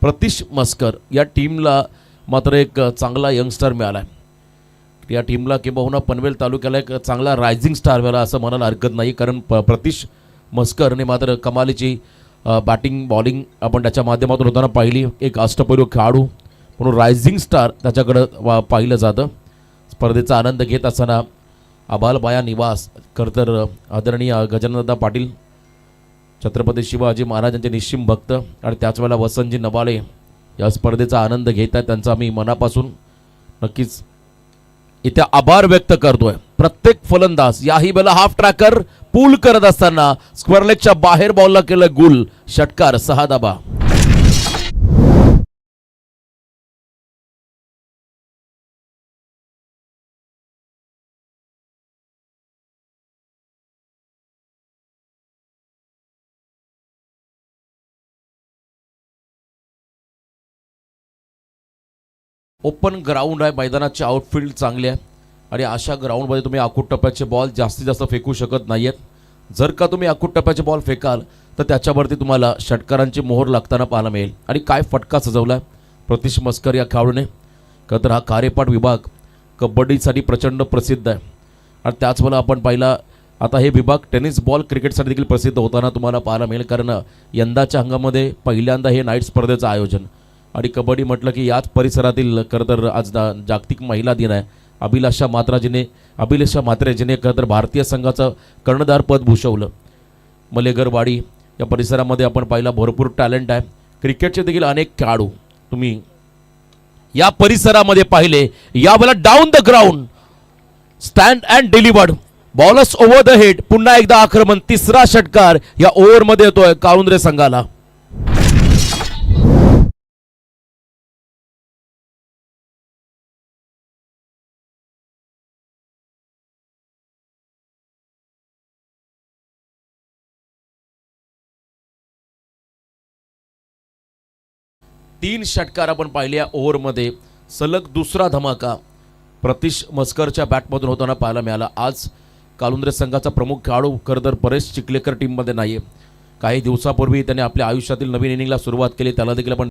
प्रतिश मस्कर या टीमला मात्र एक चांगला यंगस्टर मिळाला आहे या टीमला किंबहुना पनवेल तालुक्याला एक चांगला रायझिंग स्टार मिळाला असं म्हणायला हरकत नाही कारण प प्रतिश मस्करने मात्र कमालीची बॅटिंग बॉलिंग आपण त्याच्या माध्यमातून होताना पाहिली. एक अष्टपैलू खेळाडू म्हणून रायझिंग स्टार त्याच्याकडं वा पाहिलं जातं. स्पर्धेचा आनंद घेत असताना आबालबाया निवास खरं तर आदरणीय गजाननदा पाटील छत्रपती शिवाजी महाराजांचे निश्चिम भक्त आणि त्याच वेळेला वसंतजी नवाले या स्पर्धेचा आनंद घेत आहेत. त्यांचा मी मनापासून नक्कीच इथे आभार व्यक्त करतोय. प्रत्येक फलंदाज याही वेळेला हाफ ट्रॅकर पूल करत असताना स्क्वेअर लेगच्या बाहेर बॉलला केलं गुल. षटकार सहा दाबा. ओपन ग्राउंड आहे मैदानाचे आउटफील्ड चांगले आहे. आणि अशा ग्राउंडमध्ये तुम्ही आखूट टप्प्याचे बॉल जास्तीत जास्त फेकू शकत नाही आहेत जर का तुम्ही आखूट टप्प्याचे बॉल फेकाल तर त्याच्यावरती तुम्हाला षटकारांची मोहर लागताना पाहायला मिळेल. आणि काय फटका सजवला आहे प्रतिश मस्कर या खेळाडूने. खरं तर हा कार्यपाठ विभाग कबड्डीसाठी प्रचंड प्रसिद्ध आहे. आणि त्याचवेळेला आपण पाहिला आता हे विभाग टेनिस बॉल क्रिकेटसाठी देखील प्रसिद्ध होताना तुम्हाला पाहायला मिळेल. कारण यंदाच्या हंगामध्ये पहिल्यांदा हे नाईट स्पर्धेचं आयोजन. आणि कबड्डी म्हटलं की याच परिसरातील खरं तर आज दा- जागतिक महिला दिन आहे. अभिलाषा मात्राजीने अभिलाषा म्हात्रेजीने खरं तर भारतीय संघाचं कर्णधार पद भूषवलं. मलेगरवाडी या परिसरामध्ये आपण पाहिला भरपूर टॅलेंट आहे. क्रिकेटचे देखील अनेक खेळाडू तुम्ही या परिसरामध्ये पाहिले. यावेळेला down the ground stand and delivered bowlers over the head पुन्हा एकदा आक्रमण तिसरा षटकार या ओव्हरमध्ये येतोय काळुंद्रे संघाला. तीन षटकार आपण पाहिले या ओव्हरमध्ये. सलग दुसरा धमाका. प्रतीश मस्करच्या बॅटमधून होताना पाहायला मिळाला. आज कालुंद्रे संघाचा प्रमुख खेळाडू खरं तर परेश चिखलेकर टीममध्ये नाही आहे काही दिवसापूर्वी त्याने आपल्या आयुष्यातील नवीन इनिंगला सुरुवात केली. त्याला देखील आपण